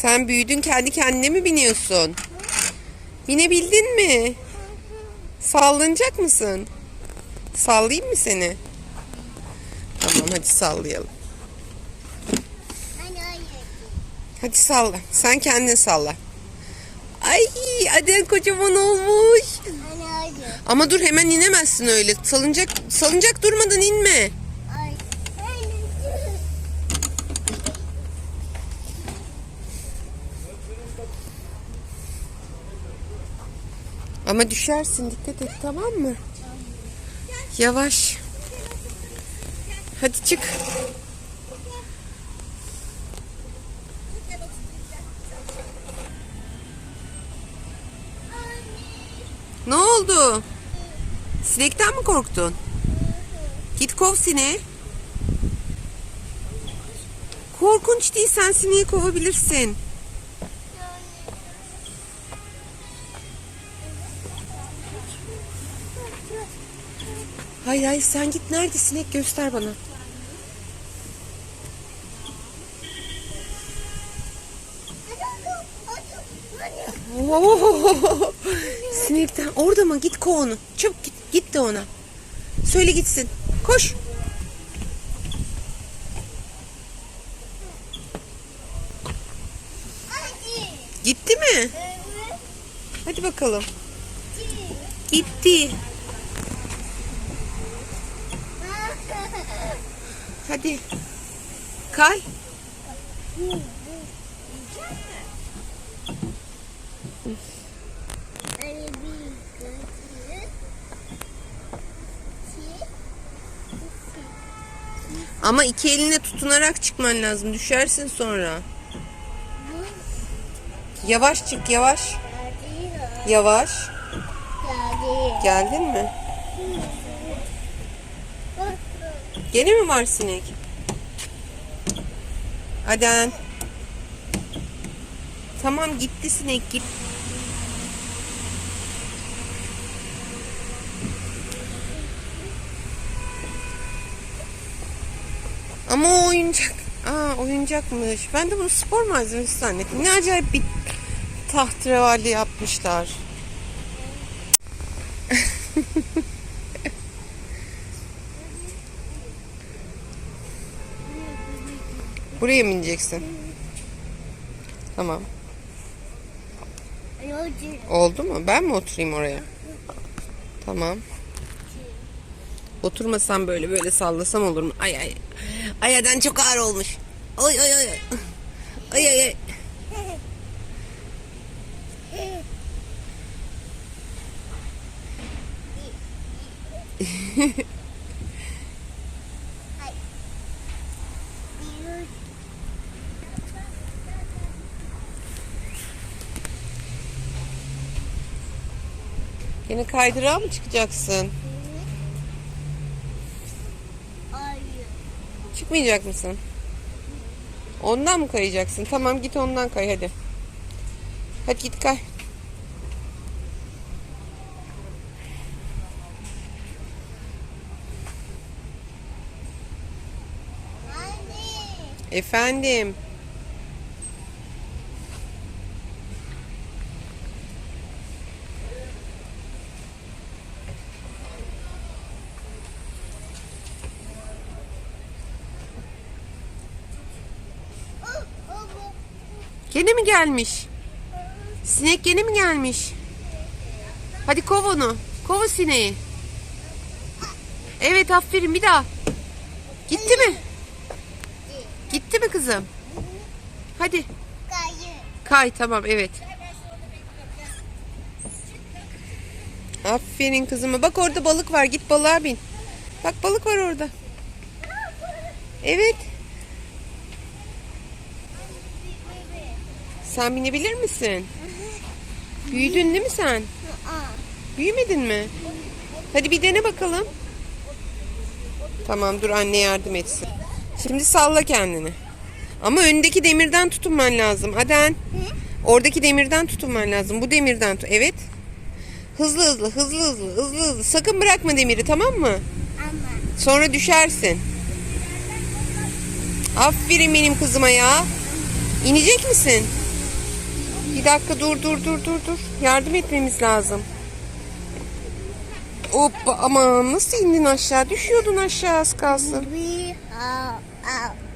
Sen büyüdün kendi kendine mi biniyorsun? Binebildin mi? Sallanacak mısın? Sallayayım mı seni? Tamam hadi sallayalım. Hadi salla. Sen kendin salla. Ay Aden kocaman olmuş. Ama dur hemen inemezsin öyle. Salıncak salıncak durmadan inme. Ay. Anne. Ama düşersin dikkat et tamam mı? Yavaş. Hadi çık. Ne oldu? Sinekten mi korktun? Git kov sineği. Korkunç değil sen sineği kovabilirsin. Hayır hayır sen git nerede sinek göster bana. Oo, Sinekten orada mı? Git kov onu. Çabuk git. Git de ona. Söyle gitsin. Koş. Gitti mi? Evet. Hadi bakalım. Gitti. Hadi. Kay. Ama iki eline tutunarak çıkman lazım. Düşersin sonra. Yavaş çık yavaş. Yavaş. Geldin mi? Gene mi var sinek? Aden. Tamam gitti sinek git. Ama o oyuncak. Aa oyuncakmış. Ben de bunu spor malzemesi zannettim. Ne acayip bir tahterevalli yapmışlar. Buraya mı ineceksin? Tamam. Oldu mu? Ben mi oturayım oraya? Tamam. Oturmasam böyle böyle sallasam olur mu? Ay ay. Ay Aden çok ağır olmuş. Ay ay ay. Ay ay ay. Bir, Yine kaydırağa mı çıkacaksın? hayır. Çıkmayacak mısın? Ondan mı kayacaksın? Tamam git ondan kay hadi. Hadi git kay. Anne. Efendim. Gene mi gelmiş? Sinek gene mi gelmiş? Hadi kov onu. Kov sineği. Evet aferin bir daha. Gitti mi? Gitti mi kızım? Hadi. Kay tamam evet. Aferin kızıma. Bak orada balık var. Git balığa bin. Bak balık var orada. Evet. Sen binebilir misin? Büyüdün değil mi sen? Büyümedin mi? Hadi bir dene bakalım. Tamam dur anne yardım etsin. Şimdi salla kendini. Ama öndeki demirden tutunman lazım. Aden. Oradaki demirden tutunman lazım. Bu demirden tut. Evet. Hızlı hızlı hızlı hızlı hızlı hızlı. Sakın bırakma demiri tamam mı? Ama. Sonra düşersin. Aferin benim kızıma ya. İnecek misin? Bir dakika dur dur dur dur dur. Yardım etmemiz lazım. Hoppa aman nasıl indin aşağı? Düşüyordun aşağı az kalsın. Are out.